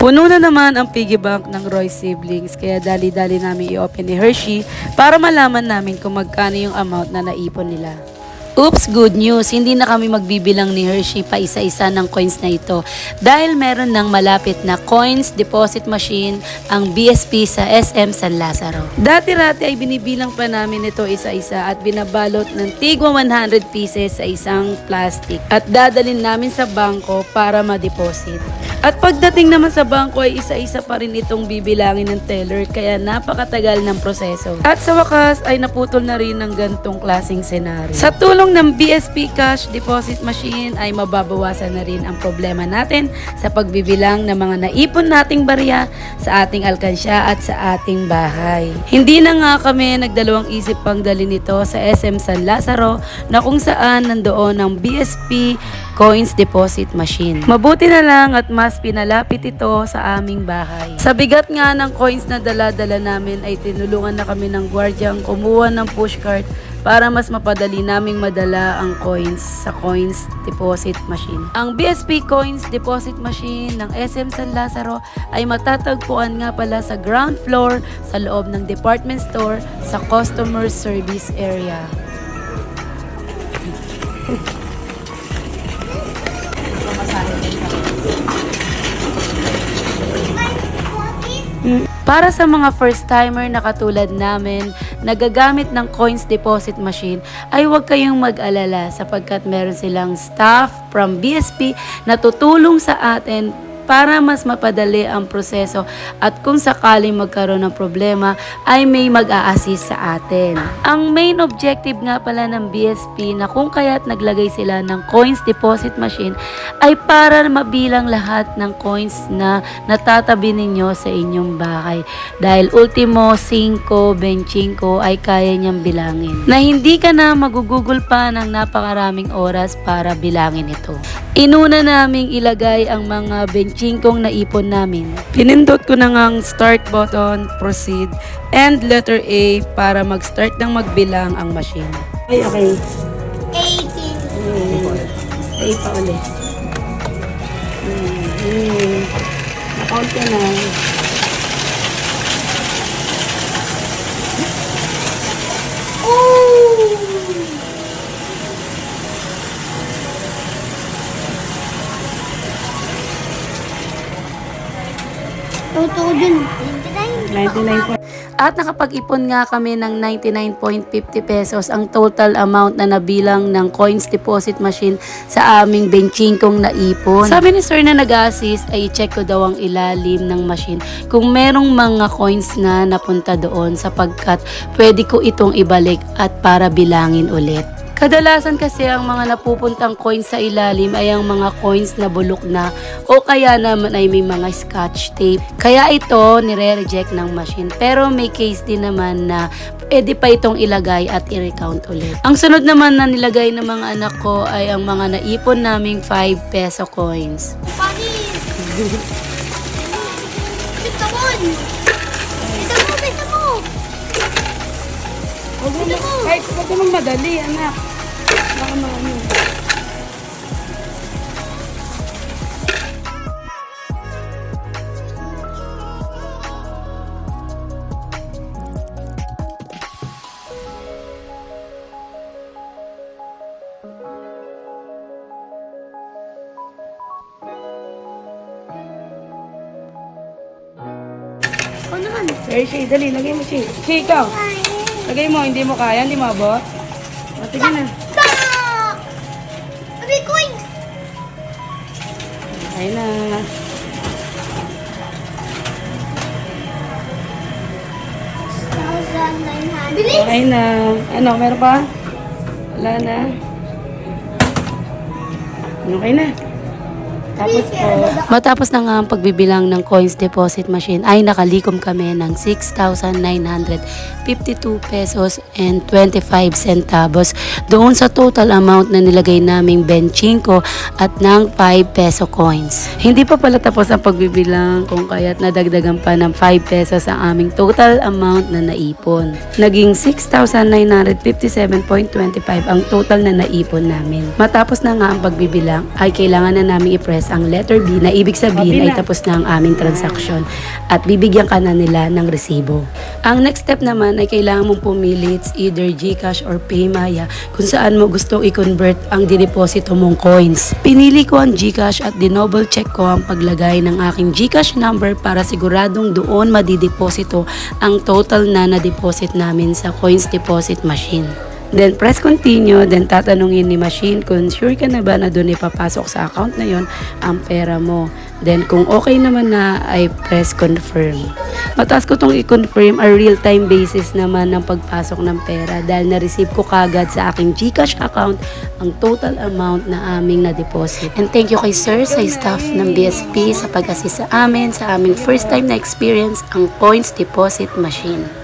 Puno na naman ang piggy bank ng Roy siblings kaya dali-dali namin i-open ni Hershey para malaman namin kung magkano yung amount na naipon nila. Oops, good news. Hindi na kami magbibilang ni Hershey pa isa-isa ng coins na ito dahil meron ng malapit na coins deposit machine ang BSP sa SM San Lazaro. Dati-rati ay binibilang pa namin ito isa-isa at binabalot ng tigwa 100 pieces sa isang plastic at dadalin namin sa bangko para ma-deposit. At pagdating naman sa bangko ay isa-isa pa rin itong bibilangin ng teller kaya napakatagal ng proseso. At sa wakas ay naputol na rin ng gantong klaseng senaryo. Sa tulong ng BSP Cash Deposit Machine ay mababawasan na rin ang problema natin sa pagbibilang ng mga naipon nating barya sa ating alkansya at sa ating bahay. Hindi na nga kami nagdalawang isip pang dali nito sa SM San Lazaro na kung saan nandoon ang BSP Coins Deposit Machine. Mabuti na lang at mas pinalapit ito sa aming bahay. Sa bigat nga ng coins na dala-dala namin ay tinulungan na kami ng gwardyang kumuha ng pushcart para mas mapadali naming madala ang coins sa coins deposit machine. Ang BSP Coins Deposit Machine ng SM San Lazaro ay matatagpuan nga pala sa ground floor sa loob ng department store sa customer service area. Para sa mga first-timer na katulad namin, nagagamit ng coins deposit machine, ay huwag kayong mag-alala sapagkat meron silang staff from BSP na tutulong sa atin para mas mapadali ang proseso at kung sakaling magkaroon ng problema ay may mag-a-assist sa atin. Ang main objective nga pala ng BSP na kung kaya't naglagay sila ng coins deposit machine ay para mabilang lahat ng coins na natatabi ninyo sa inyong bahay. Dahil ultimo 5, 25 ay kaya niyang bilangin. Na hindi ka na magugugol pa ng napakaraming oras para bilangin ito. Inuna naming ilagay ang mga benchingkong naipon namin. Pinindot ko na ngang start button, proceed, and letter A para mag-start ng magbilang ang machine. Okay, okay. 18. A pa ulit. Mm-hmm. Nakount ka na. Dun. 99 99. At nakapag-ipon nga kami ng 99.50 pesos ang total amount na nabilang ng coins deposit machine sa aming benchingkong naipon. Sabi ni sir na nag-assist ay check ko daw ang ilalim ng machine kung merong mga coins na napunta doon sapagkat pwede ko itong ibalik at para bilangin ulit. Kadalasan kasi ang mga napupuntang coins sa ilalim ay ang mga coins na bulok na o kaya naman ay may mga scotch tape. Kaya ito nire-reject ng machine. Pero may case din naman na pwede pa itong ilagay at i-recount ulit. Ang sunod naman na nilagay ng mga anak ko ay ang mga naipon naming 5 peso coins. Bita mo, bita mo! Huwag mo, kahit huwag mo madali, anak. Ano naman? Sir, Shay, dali, lagay mo, Shay. Shay, ikaw. Lagay mo, hindi mo kaya, hindi mo abot. O, sige na. Ayun na. Ayun na. Ano, meron pa? Wala na. Okay na. Tapos po, matapos na nga ang pagbibilang ng coins deposit machine ay nakalikom kami ng 6,952 pesos and 25 centavos doon sa total amount na nilagay naming benchingko at ng 5 peso coins. Hindi pa pala tapos ang pagbibilang kung kaya't nadagdagan pa ng 5 pesos ang aming total amount na naipon. Naging 6,957.25 ang total na naipon namin. Matapos na nga ang pagbibilang ay kailangan na namin i-press ang letter B na ibig sabihin ay tapos na ang aming transaction at bibigyan ka na nila ng resibo. Ang next step naman ay kailangan mong pumili it's either GCash or Paymaya kung saan mo gusto i-convert ang dineposito mong coins. Pinili ko ang GCash at dinoble check ko ang paglagay ng aking GCash number para siguradong doon madideposito ang total na na-deposit namin sa coins deposit machine. Then press continue, then tatanungin ni machine kung sure ka na ba na doon ipapasok sa account na yon ang pera mo. Then kung okay naman na ay press confirm. Mataas ko tong i-confirm a real-time basis naman ng pagpasok ng pera dahil na-receive ko kagad sa aking GCash account ang total amount na aming na-deposit. And thank you kay sir sa staff ng BSP sa pag-assist sa amin sa aming first time na experience ang points deposit machine.